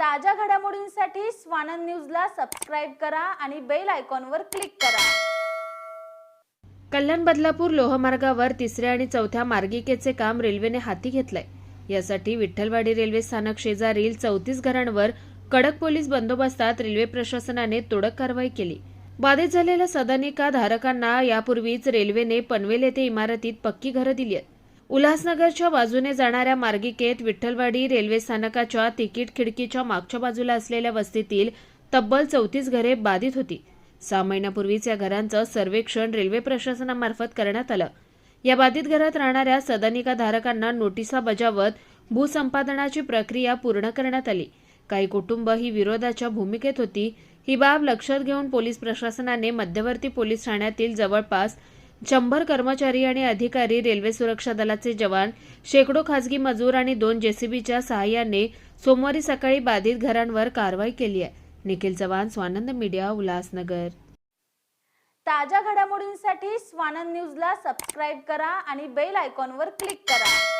ताज्या घडामोडींसाठी स्वानंद न्यूजला सबस्क्राईब करा आणि बेल आयकॉनवर क्लिक करा. कल्याण बदलापूर लोहमार्गावर तिसऱ्या आणि चौथ्या मार्गिकेचे काम रेल्वेने हाती घेतलंय. यासाठी विठ्ठलवाडी रेल्वे स्थानक शेजारील चौतीस घरांवर कडक पोलीस बंदोबस्तात रेल्वे प्रशासनाने तोडक कारवाई केली. बाधित झालेल्या सदनिका धारकांना यापूर्वीच रेल्वेने पनवेल येथे इमारतीत पक्की घरं दिली आहेत. उल्हासनगरच्या बाजूने जाणाऱ्या मार्गिकेत विठ्ठलवाडी रेल्वे स्थानकाच्या तिकीट खिडकीच्या मागच्या बाजूला असलेल्या वस्तीतील तब्बल चौतीस घरे बाधित होती. सहा महिन्यापूर्वीच या घरांचं सर्वेक्षण रेल्वे प्रशासनामार्फत करण्यात आलं. या बाधित घरात राहणाऱ्या सदनिका धारकांना नोटिसा बजावत भूसंपादनाची प्रक्रिया पूर्ण करण्यात आली. काही कुटुंब ही विरोधाच्या भूमिकेत होती. ही बाब लक्षात घेऊन पोलीस प्रशासनाने मध्यवर्ती पोलीस ठाण्यातील जवळपास शंभर कर्मचारी आणि अधिकारी रेल्वे सुरक्षा दलाचे जवान शेकडो खासगी मजूर आणि दोन जेसीबीच्या सहाय्याने सोमवारी सकाळी बाधित घरांवर कारवाई केली आहे. निखिल चव्हाण स्वानंद मीडिया उल्हासनगर. ताज्या घडामोडींसाठी स्वानंद न्यूजला सबस्क्राईब करा आणि बेल आयकॉनवर क्लिक करा.